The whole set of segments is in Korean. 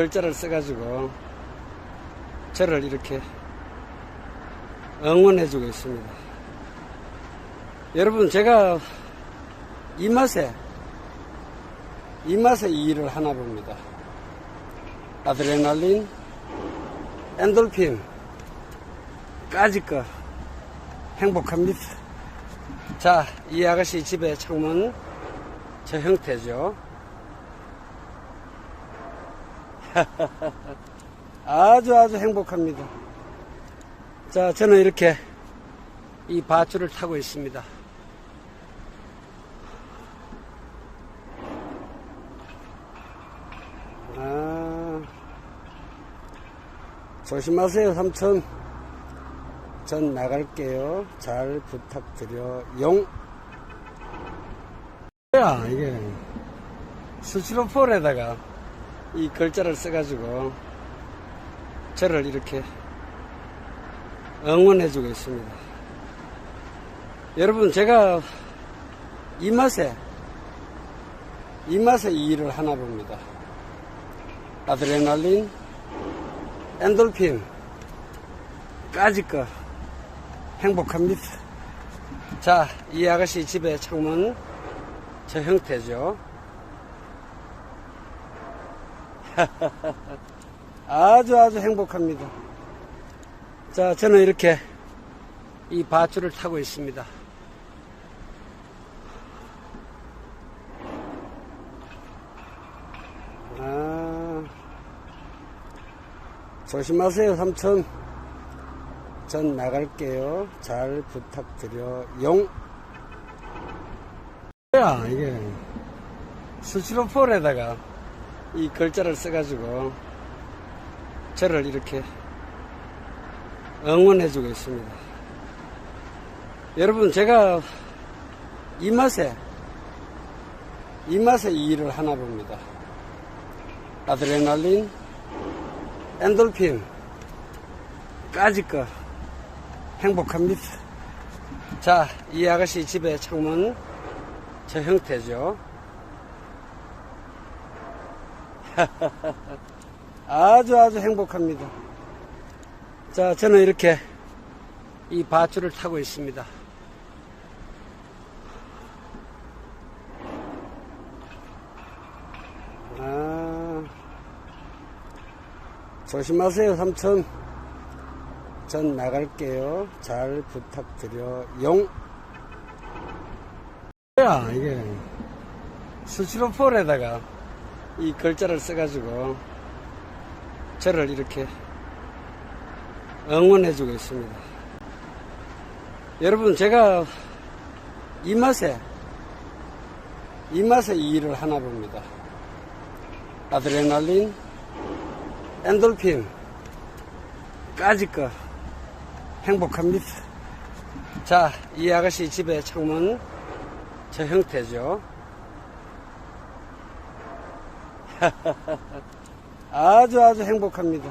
글자를 써가지고 저를 이렇게 응원해주고 있습니다. 여러분, 제가 이 맛에, 이 맛에 이 일을 하나 봅니다. 아드레날린, 엔돌핀, 까짓 거 행복합니다. 자, 이 아가씨 집의 창문 저 형태죠. 아주 아주 행복합니다. 자, 저는 이렇게 이 밧줄을 타고 있습니다. 아, 조심하세요, 삼촌. 전 나갈게요. 잘 부탁드려. 용. 야, 이게 스티로폴에다가 이 글자를 써가지고 저를 이렇게 응원해주고 있습니다. 여러분, 제가 이 맛에, 이 맛에 이 일을 하나 봅니다. 아드레날린, 엔돌핀, 까짓 거 행복합니다. 자, 이 아가씨 집의 창문 저 형태죠. 아주 아주 행복합니다. 자, 저는 이렇게 이 밧줄을 타고 있습니다. 아, 조심하세요, 삼촌. 전 나갈게요. 잘 부탁드려. 용. 야, 이게 스티로폴에다가 이 글자를 써가지고 저를 이렇게 응원해주고 있습니다. 여러분, 제가 이 맛에, 이 맛에 이 일을 하나 봅니다. 아드레날린, 엔돌핀, 까짓 거 행복합니다. 자, 이 아가씨 집의 창문 저 형태죠. 아주 아주 행복합니다. 자, 저는 이렇게 이 밧줄을 타고 있습니다. 아, 조심하세요, 삼촌. 전 나갈게요. 잘 부탁드려. 용. 야, 이게 스티로폴에다가 이 글자를 써가지고 저를 이렇게 응원해주고 있습니다. 여러분, 제가 이 맛에, 이 맛에 이 일을 하나 봅니다. 아드레날린, 엔돌핀, 까짓 거 행복합니다. 자, 이 아가씨 집의 창문 저 형태죠. 아주 아주 행복합니다.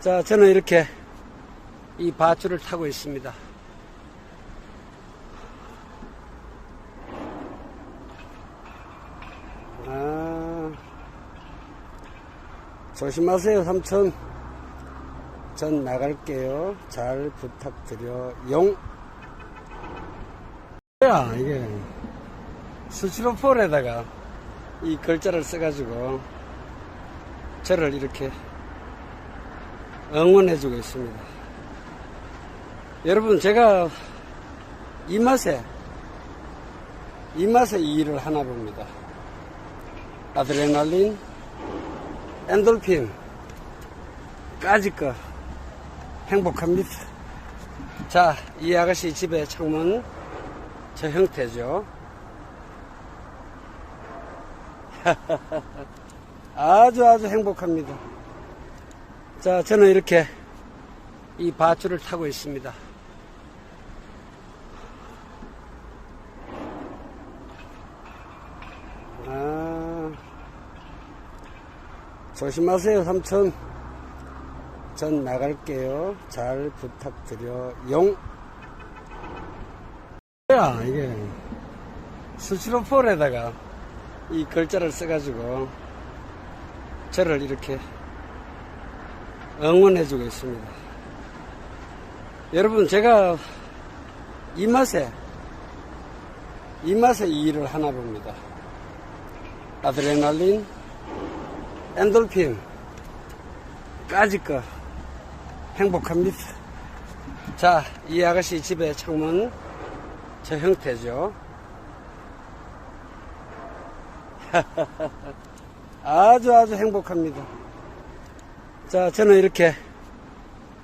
자, 저는 이렇게 이 밧줄을 타고 있습니다. 아, 조심하세요, 삼촌. 전 나갈게요. 잘 부탁드려. 용. 야, 이게 스티로폴에다가 이 글자를 써가지고 저를 이렇게 응원해주고 있습니다. 여러분, 제가 이 맛에, 이 맛에 이 일을 하나 봅니다. 아드레날린, 엔돌핀, 까짓 거 행복합니다. 자, 이 아가씨 집의 창문 저 형태죠. 아주 아주 행복합니다. 자, 저는 이렇게 이 밧줄을 타고 있습니다. 아, 조심하세요, 삼촌. 전 나갈게요. 잘 부탁드려. 용. 야, 이게 스티로폴에다가 이 글자를 써가지고 저를 이렇게 응원해주고 있습니다. 여러분, 제가 이 맛에, 이 맛에 이 일을 하나 봅니다. 아드레날린, 엔돌핀, 까짓 거 행복합니다. 자, 이 아가씨 집의 창문 저 형태죠. 아주 아주 행복합니다. 자, 저는 이렇게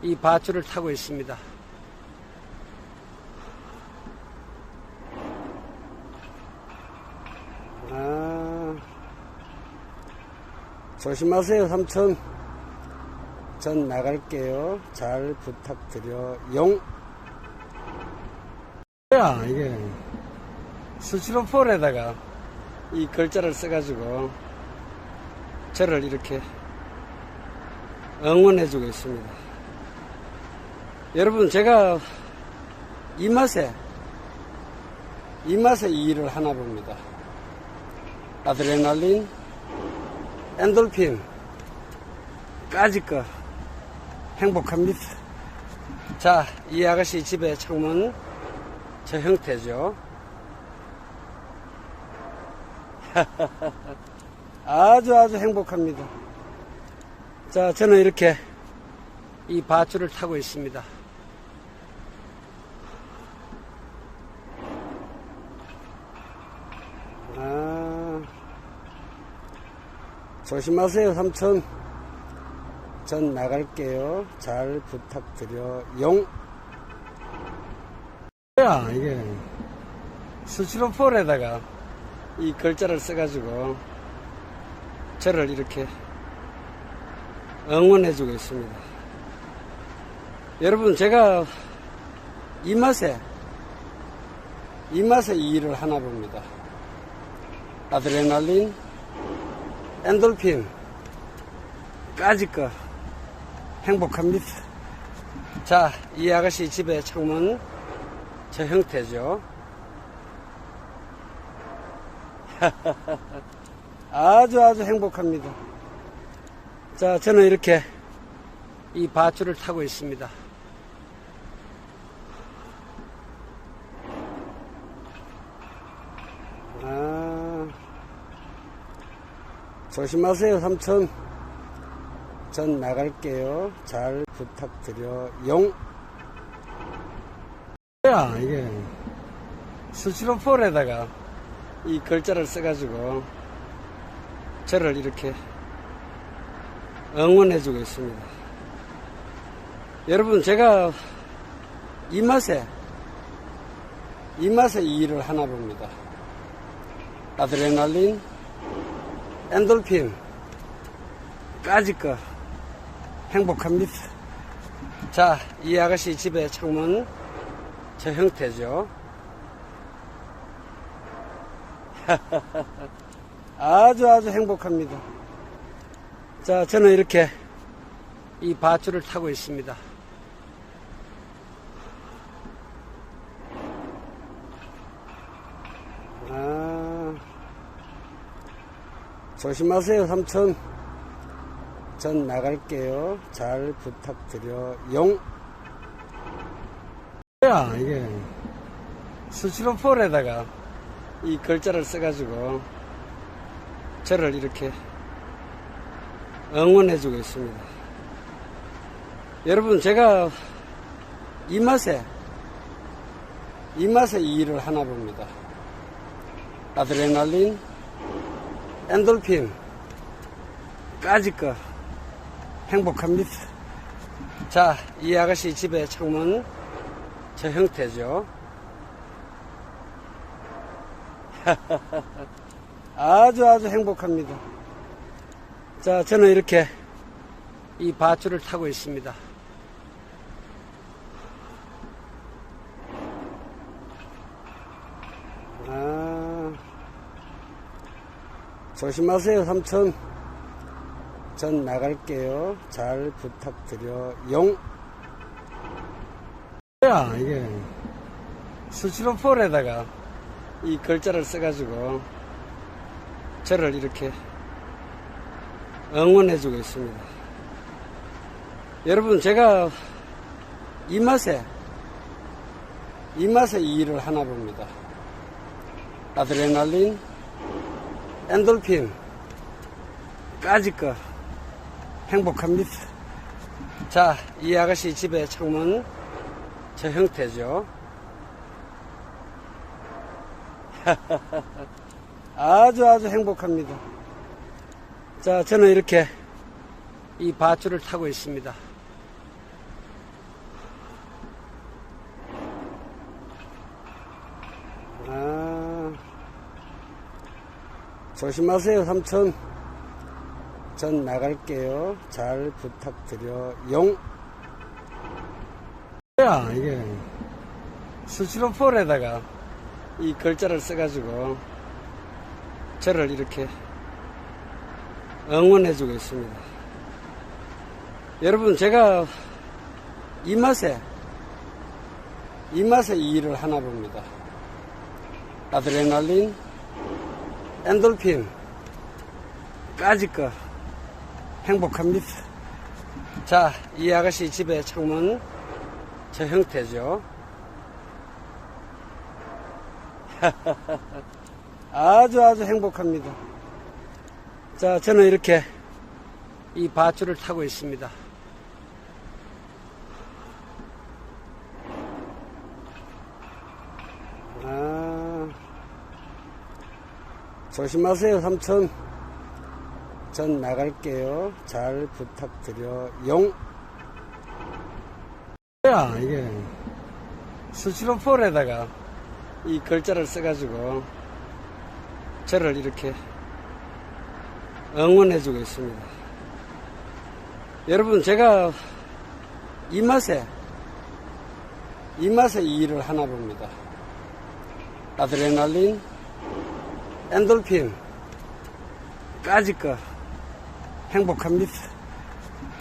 이 밧줄을 타고 있습니다. 아, 조심하세요, 삼촌. 전 나갈게요. 잘 부탁드려. 용. 야, 이게 스티로폴에다가 이 글자를 써가지고 저를 이렇게 응원해주고 있습니다. 여러분, 제가 이 맛에, 이 맛에 이 일을 하나 봅니다. 아드레날린, 엔돌핀, 까짓 거 행복합니다. 자, 이 아가씨 집의 창문 저 형태죠. 아주 아주 행복합니다. 자, 저는 이렇게 이 밧줄을 타고 있습니다. 아, 조심하세요, 삼촌. 전 나갈게요. 잘 부탁드려. 용. 야, 이게 스티로폴에다가 이 글자를 써가지고 저를 이렇게 응원해주고 있습니다. 여러분, 제가 이 맛에, 이 맛에 이 일을 하나 봅니다. 아드레날린, 엔돌핀, 까짓 거 행복합니다. 자, 이 아가씨 집의 창문 저 형태죠. 아주 아주 행복합니다. 자, 저는 이렇게 이 밧줄을 타고 있습니다. 아, 조심하세요, 삼촌. 전 나갈게요. 잘 부탁드려. 용. 야, 이게 스티로폴에다가 이 글자를 써가지고 저를 이렇게 응원해주고 있습니다. 여러분, 제가 이 맛에, 이 맛에 이 일을 하나 봅니다. 아드레날린, 엔돌핀, 까짓 거 행복합니다. 자, 이 아가씨 집의 창문 저 형태죠. 아주 아주 행복합니다. 자, 저는 이렇게 이 밧줄을 타고 있습니다. 아, 조심하세요, 삼촌. 전 나갈게요. 잘 부탁드려. 용. 야, 이게 스티로폴에다가 이 글자를 써가지고 저를 이렇게 응원해주고 있습니다. 여러분, 제가 이 맛에, 이 맛에 이 일을 하나 봅니다. 아드레날린, 엔돌핀, 까짓 거 행복합니다. 자, 이 아가씨 집의 창문 저 형태죠. 아주 아주 행복합니다. 자, 저는 이렇게 이 밧줄을 타고 있습니다. 아, 조심하세요, 삼촌. 전 나갈게요. 잘 부탁드려. 용. 야, 이게 스티로폴에다가 이 글자를 써가지고 저를 이렇게 응원해주고 있습니다. 여러분, 제가 이 맛에, 이 맛에 이 일을 하나 봅니다. 아드레날린, 엔돌핀, 까짓 거, 행복합니다. 자, 이 아가씨 집의 창문, 저 형태죠. 아주 아주 행복합니다. 자, 저는 이렇게 이 밧줄을 타고 있습니다. 아, 조심하세요, 삼촌. 전 나갈게요. 잘 부탁드려. 용. 야, 이게 수시로폴에다가 이 글자를 써가지고 저를 이렇게 응원해주고 있습니다. 여러분, 제가 이 맛에, 이 맛에 이 일을 하나 봅니다. 아드레날린, 엔돌핀, 까짓 거, 행복합니다. 자, 이 아가씨 집의 창문, 저 형태죠. 아주 아주 행복합니다. 자, 저는 이렇게 이 밧줄을 타고 있습니다. 아, 조심하세요, 삼촌. 전 나갈게요. 잘 부탁드려. 용. 야, 이게 수시로폴에다가 이 글자를 써가지고 저를 이렇게 응원해주고 있습니다. 여러분, 제가 이 맛에, 이 맛에 이 일을 하나 봅니다. 아드레날린, 엔돌핀, 까짓 거, 행복합니다.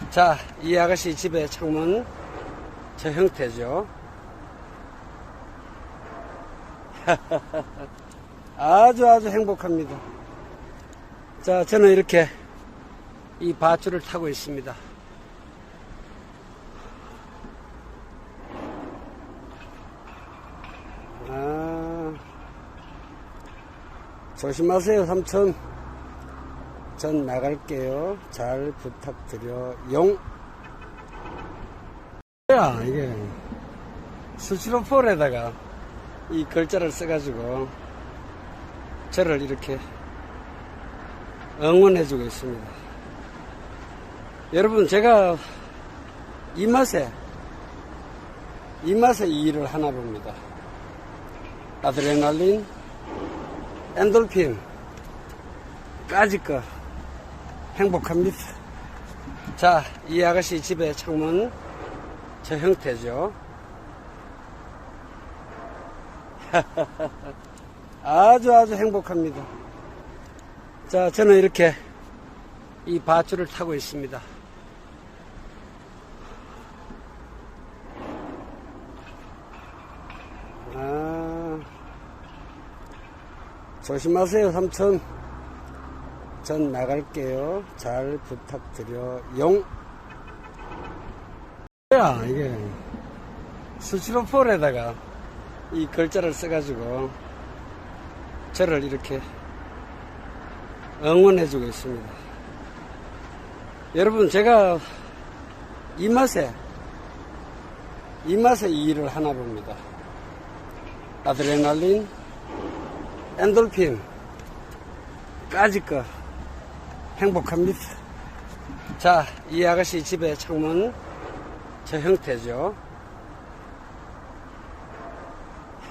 자, 이 아가씨 집의 창문, 저 형태죠. 아주 아주 행복합니다. 자, 저는 이렇게 이 밧줄을 타고 있습니다. 아, 조심하세요, 삼촌. 전 나갈게요. 잘 부탁드려. 용. 야, 이게 수시로폴에다가 이 글자를 써가지고 저를 이렇게 응원해주고 있습니다. 여러분, 제가 이 맛에, 이 맛에 이 일을 하나 봅니다. 아드레날린, 엔돌핀, 까짓 거, 행복합니다. 자, 이 아가씨 집의 창문, 저 형태죠. 아주 아주 행복합니다. 자, 저는 이렇게 이 밧줄을 타고 있습니다. 아, 조심하세요, 삼촌. 전 나갈게요. 잘 부탁드려. 용. 야, 이게 수시로폴에다가 이 글자를 써가지고 저를 이렇게 응원해주고 있습니다. 여러분, 제가 이 맛에, 이 맛에 이 일을 하나 봅니다. 아드레날린, 엔돌핀, 까짓 거, 행복합니다. 자, 이 아가씨 집의 창문, 저 형태죠.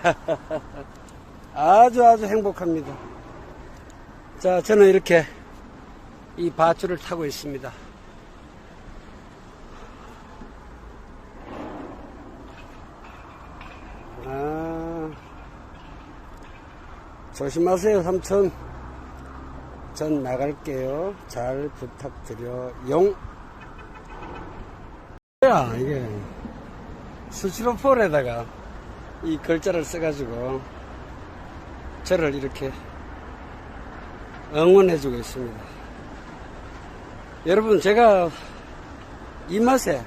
아주 아주 행복합니다. 자, 저는 이렇게 이 밧줄을 타고 있습니다. 아, 조심하세요, 삼촌. 전 나갈게요. 잘 부탁드려. 용. 야, 이게 수시로폴에다가 이 글자를 써가지고 저를 이렇게 응원해주고 있습니다. 여러분, 제가 이 맛에,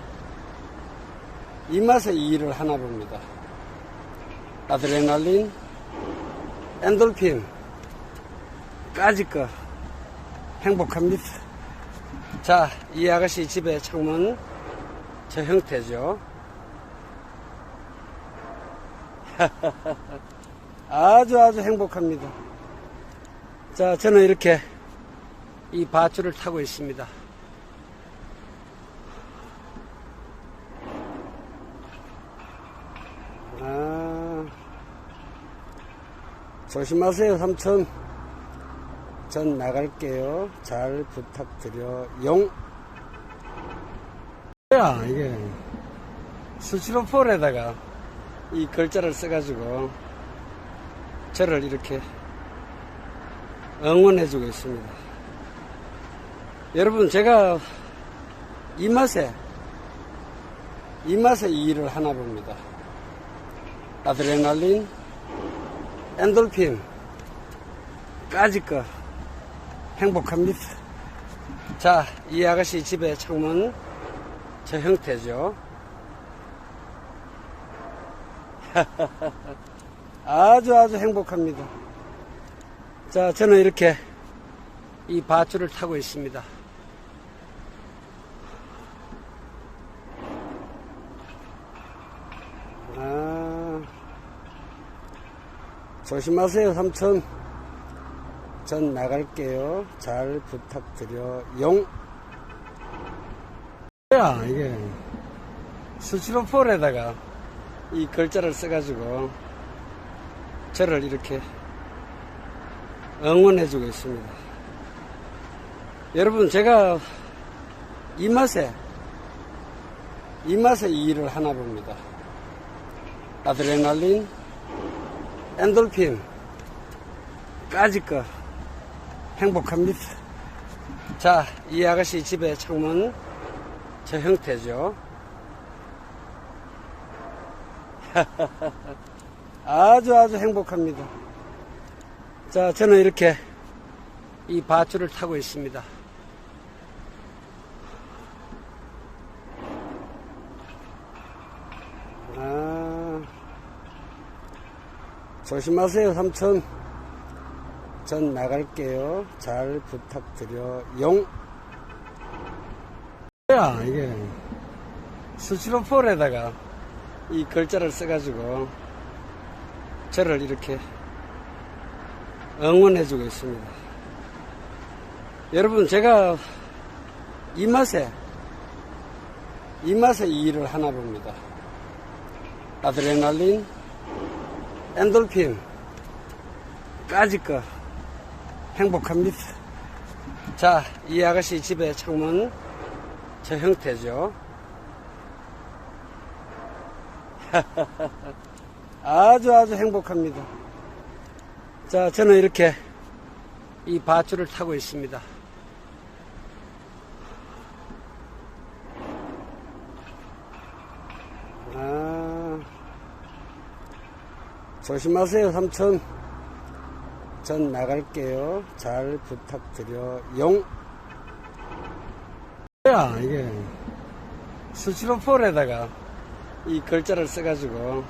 이 맛에 이 일을 하나 봅니다. 아드레날린, 엔돌핀, 까짓 거, 행복합니다. 자, 이 아가씨 집의 창문, 저 형태죠. 아주 아주 행복합니다. 자, 저는 이렇게 이 밧줄을 타고 있습니다. 아, 조심하세요, 삼촌. 전 나갈게요. 잘 부탁드려. 용. 야, 이게 수치로폴에다가 이 글자를 써가지고 저를 이렇게 응원해주고 있습니다. 여러분, 제가 이 맛에, 이 맛에 이 일을 하나 봅니다. 아드레날린, 엔돌핀, 까짓 거, 행복합니다. 자, 이 아가씨 집의 창문, 저 형태죠. 아주 아주 행복합니다. 자, 저는 이렇게 이 밧줄을 타고 있습니다. 아, 조심하세요, 삼촌. 전 나갈게요. 잘 부탁드려. 용. 야, 이게 수치로폴에다가 이 글자를 써가지고 저를 이렇게 응원해주고 있습니다. 여러분, 제가 이 맛에, 이 맛에 이 일을 하나 봅니다. 아드레날린, 엔돌핀, 까짓 거, 행복합니다. 자, 이 아가씨 집의 창문, 저 형태죠. 아주 아주 행복합니다. 자, 저는 이렇게 이 밧줄을 타고 있습니다. 아, 조심하세요, 삼촌. 전 나갈게요. 잘 부탁드려. 용. 야, 이게 수치로폴에다가 이 글자를 써가지고 저를 이렇게 응원해주고 있습니다. 여러분, 제가 이 맛에, 이 맛에 이 일을 하나 봅니다. 아드레날린, 엔돌핀, 까짓 거, 행복합니다. 자, 이 아가씨 집의 창문, 저 형태죠. 아주 아주 행복합니다. 자, 저는 이렇게 이 밧줄을 타고 있습니다. 아, 조심하세요, 삼촌. 전 나갈게요. 잘 부탁드려. 용. 야, 이게 수치로폴에다가 이 글자를 써가지고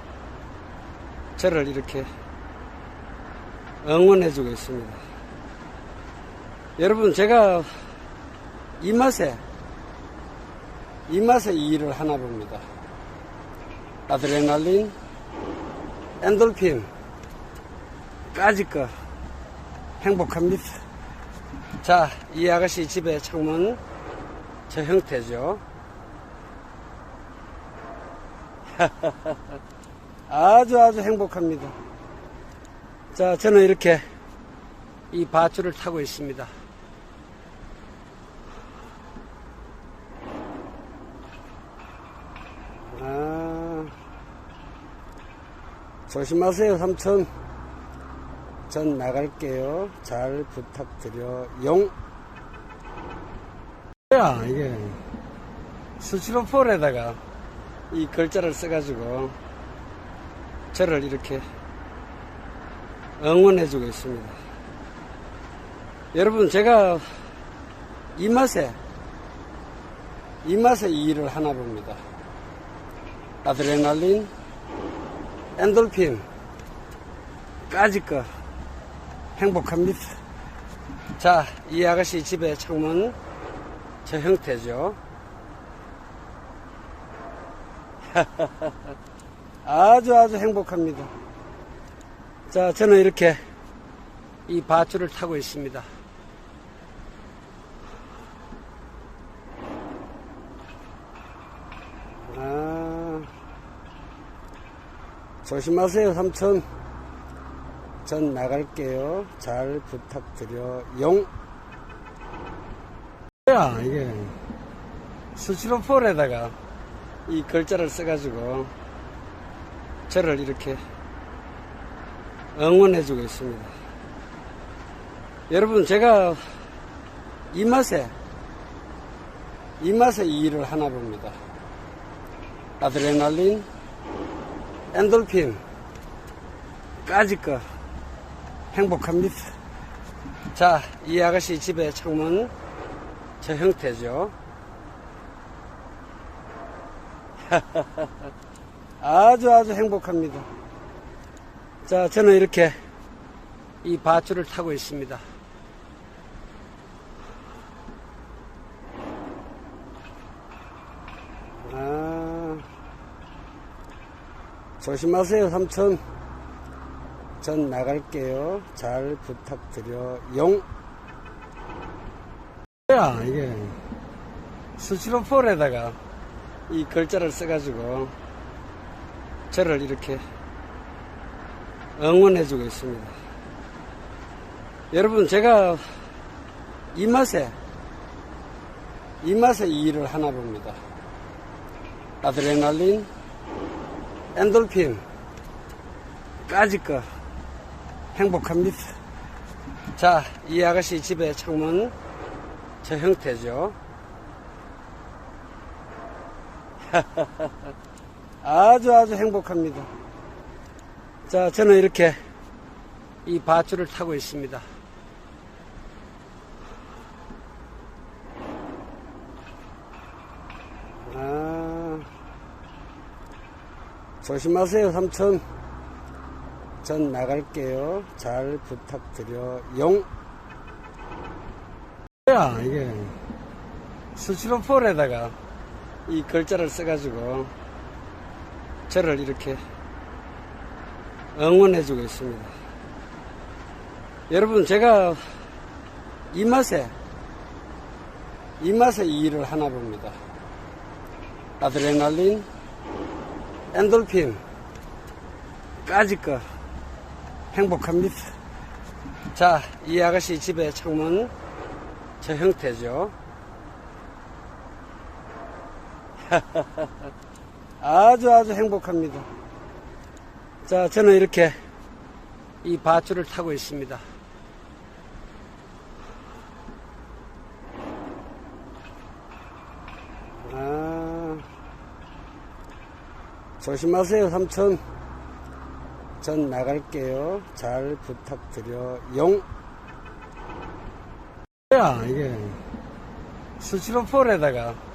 저를 이렇게 응원해주고 있습니다. 여러분, 제가 이 맛에, 이 맛에 이 일을 하나 봅니다. 아드레날린, 엔돌핀, 까짓 거, 행복합니다. 자, 이 아가씨 집의 창문, 저 형태죠. 아주 아주 행복합니다. 자, 저는 이렇게 이 밧줄을 타고 있습니다. 아, 조심하세요, 삼촌. 전 나갈게요. 잘 부탁드려. 용. 야, 이게 수치로폴에다가 이 글자를 써가지고 저를 이렇게 응원해주고 있습니다. 여러분, 제가 이 맛에, 이 맛에 이 일을 하나 봅니다. 아드레날린, 엔돌핀, 까짓 거 행복합니다. 자, 이 아가씨 집의 창문 저 형태죠. 아주 아주 행복합니다. 자, 저는 이렇게 이 밧줄을 타고 있습니다. 아, 조심하세요, 삼촌. 전 나갈게요. 잘 부탁드려. 용. 야, 이게 수치로폴에다가 이 글자를 써가지고 저를 이렇게 응원해주고 있습니다. 여러분, 제가 이 맛에, 이 맛에 이 일을 하나 봅니다. 아드레날린, 엔돌핀, 까짓 거 행복합니다. 자, 이 아가씨 집의 창문 저 형태죠. 아주 아주 행복합니다. 자, 저는 이렇게 이 밧줄을 타고 있습니다. 아, 조심하세요, 삼촌. 전 나갈게요. 잘 부탁드려. 용. 야, 이게 수치로폴에다가 이 글자를 써가지고 저를 이렇게 응원해주고 있습니다. 여러분, 제가 이 맛에, 이 맛에 이 일을 하나 봅니다. 아드레날린, 엔돌핀, 까짓 거 행복합니다. 자, 이 아가씨 집의 창문 저 형태죠. 아주 아주 행복합니다. 자, 저는 이렇게 이 밧줄을 타고 있습니다. 아, 조심하세요, 삼촌. 전 나갈게요. 잘 부탁드려. 용. 야, 이게 수치로폴에다가 이 글자를 써가지고 저를 이렇게 응원해주고 있습니다. 여러분, 제가 이 맛에, 이 맛에 이 일을 하나 봅니다. 아드레날린, 엔돌핀, 까짓 거 행복합니다. 자, 이 아가씨 집의 창문 저 형태죠. 아주 아주 행복합니다. 자, 저는 이렇게 이 밧줄을 타고 있습니다. 아, 조심하세요, 삼촌. 전 나갈게요. 잘 부탁드려. 용. 야, 이게 수치로폴에다가